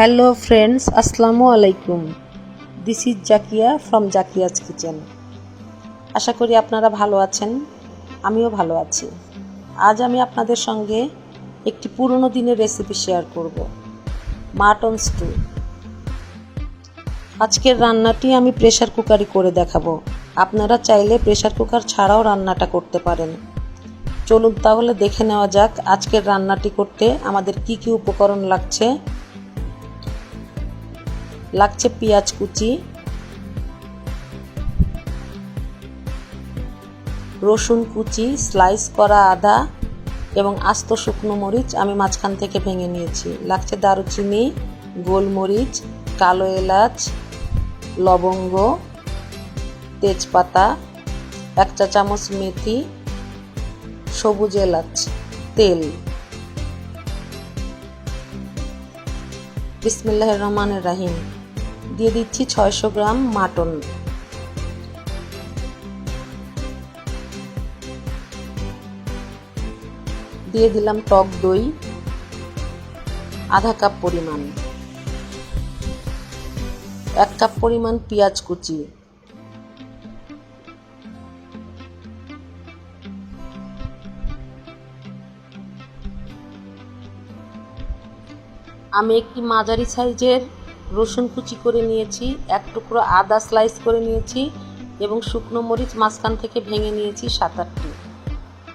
Hello friends, আসসালামু আলাইকুম। This is Zakia from Zakia's kitchen. আশা করি আপনারা ভালো আছেন, আমিও ভালো আছি। আজ আমি আপনাদের সঙ্গে একটি পুরনো দিনের রেসিপি শেয়ার করব, মাটন স্টু আজকের রান্নাটি আমি প্রেশার কুকারে করে দেখাবো। আপনারা চাইলে প্রেশার কুকার ছাড়াও রান্নাটা করতে পারেন। চলুন তাহলে দেখে নেওয়া যাক আজকের রান্নাটি করতে আমাদের কি কি উপকরণ লাগছে। লাগছে পেঁয়াজ কুচি, রসুন কুচি স্লাইস করা আদা এবং আস্ত শুকনো মরিচ আমি মাঝখান থেকে ভেঙে নিয়েছি। লাগছে দারুচিনি, গোলমরিচ, কালো এলাচ, লবঙ্গ, তেজপাতা, এক চা চামচ মেথি, সবুজ এলাচ, তেল। বিসমিল্লাহ রহমানের রাহিম। দিয়ে দিচ্ছি ছয়শো গ্রাম মাটন। দিয়ে দিলাম টক দই, আধা কাপ পরিমাণ। এক কাপ পরিমাণ পেঁয়াজ কুচি। আমি একটি মাঝারি সাইজের রসুন কুচি করে নিয়েছি, এক টুকরো আদা স্লাইস করে নিয়েছি এবং শুকনো মরিচ মাঝখান থেকে ভেঙে নিয়েছি সাত আটটি।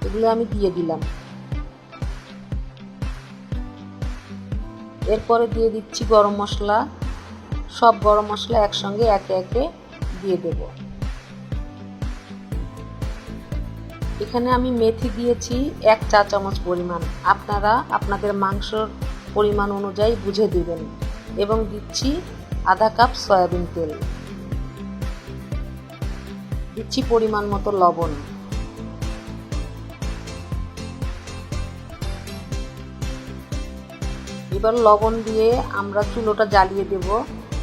এগুলো আমি দিয়ে দিলাম। এরপরে দিয়ে দিচ্ছি গরম মশলা। সব গরম মশলা একসঙ্গে একে একে দিয়ে দেব। এখানে আমি মেথি দিয়েছি এক চা চামচ পরিমাণ। আপনারা আপনাদের মাংসর পরিমাণ অনুযায়ী বুঝে দিবেন। এবং দিচ্ছি আধা কাপ সয়াবিন তেল। দিচ্ছি পরিমাণ মতো লবণ। এবার লবণ দিয়ে আমরা চুলোটা জ্বালিয়ে দেব।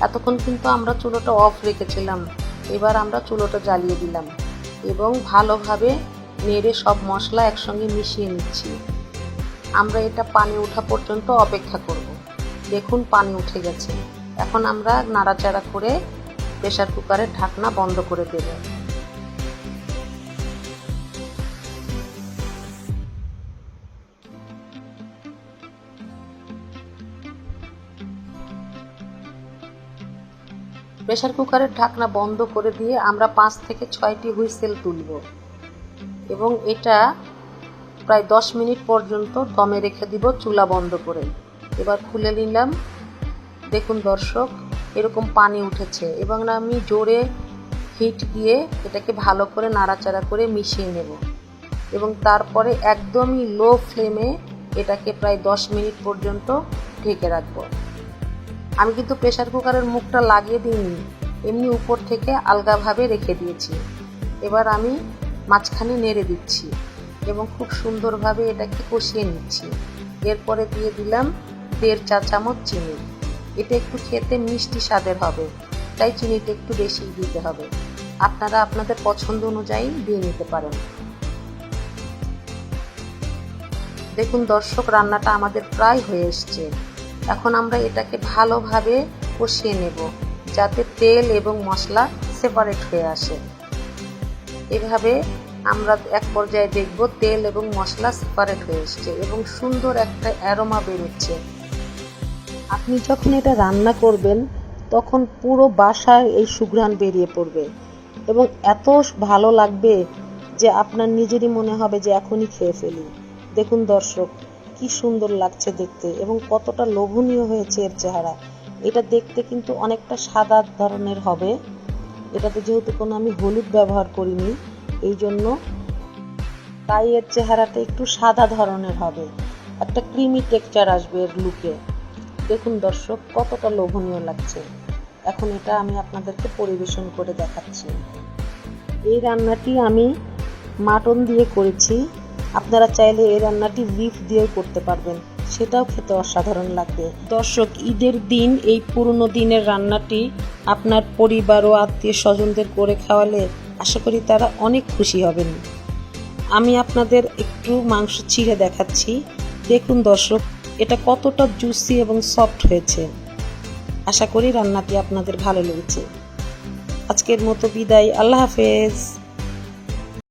এতক্ষণ কিন্তু আমরা চুলোটা অফ রেখেছিলাম। এবার আমরা চুলোটা জ্বালিয়ে দিলাম এবং ভালোভাবে নেড়ে সব মশলা একসঙ্গে মিশিয়ে নিচ্ছি। আমরা এটা পানি ওঠা পর্যন্ত অপেক্ষা করব। দেখুন, পানি উঠে গেছে। এখন আমরা নাড়াচাড়া করে প্রেশার কুকারের ঢাকনা বন্ধ করে দেব। প্রেশার কুকারের ঢাকনা বন্ধ করে দিয়ে আমরা পাঁচ থেকে ছয়টি হুইসেল তুলব এবং এটা প্রায় দশ মিনিট পর্যন্ত দমে রেখে দিব চুলা বন্ধ করে। এবার খুলে নিলাম। দেখুন দর্শক, এরকম পানি উঠেছে এবং আমি জোরে হিট দিয়ে এটাকে ভালো করে নাড়াচাড়া করে মিশিয়ে নেব এবং তারপরে একদমই লো ফ্লেমে এটাকে প্রায় দশ মিনিট পর্যন্ত ঢেকে রাখব। আমি কিন্তু প্রেশার কুকারের মুখটা লাগিয়ে দিইনি, এমনি উপর থেকে আলগাভাবে রেখে দিয়েছি। এবার আমি মাঝখানে নেড়ে দিচ্ছি এবং খুব সুন্দরভাবে এটাকে কষিয়ে নিচ্ছি। এরপরে দিয়ে দিলাম দেড় চা চামচ চিনি। এটা একটু খেতে মিষ্টি স্বাদের হবে, তাই চিনিটা একটু বেশি দিতে হবে। আপনারা আপনাদের পছন্দ অনুযায়ী দিয়ে নিতে পারেন। দেখুন দর্শক, রান্নাটা আমাদের প্রায় হয়ে এসছে। এখন আমরা এটাকে ভালোভাবে কষিয়ে নেব, যাতে তেল এবং মশলা সেপারেট হয়ে আসে। এভাবে আমরা এক পর্যায়ে দেখব তেল এবং মশলা সেপারেট হয়ে এসছে এবং সুন্দর একটা অ্যারোমা বেরোচ্ছে। আপনি যখন এটা রান্না করবেন, তখন পুরো বাসায় এই সুঘ্রাণ বেরিয়ে পড়বে এবং এত ভালো লাগবে যে আপনার নিজেরই মনে হবে যে এখনই খেয়ে ফেলি। দেখুন দর্শক, কি সুন্দর লাগছে দেখতে এবং কতটা লোভনীয় হয়েছে এর চেহারা। এটা দেখতে কিন্তু অনেকটা সাদা ধরনের হবে। এটাতে যেহেতু কোনো আমি হলুদ ব্যবহার করিনি, এই জন্য তাই এর চেহারাটা একটু সাদা ধরনের হবে। একটা ক্রিমি টেক্সচার আসবে এর লুকে দেখুন দর্শক, কতটা লোভনীয় লাগছে। এখন এটা আমি আপনাদেরকে পরিবেশন করে দেখাচ্ছি। এই রান্নাটি আমি মাটন দিয়ে করেছি। আপনারা চাইলে এই রান্নাটি বিফ দিয়েও করতে পারবেন। সেটাও খেতে অসাধারণ লাগবে দর্শক, ঈদের দিন, এই পুরনো দিনের রান্নাটি আপনার পরিবার ও আত্মীয় স্বজনদের করে খাওয়ালে আশা করি তারা অনেক খুশি হবেন। আমি আপনাদের একটু মাংস ছিঁড়ে দেখাচ্ছি। দেখুন দর্শক এটা কতটা জুসি এবং সফট হয়েছে। আশা করি রান্নাটি আপনাদের ভালো লেগেছে। আজকের মতো বিদায়। আল্লাহ হাফেজ।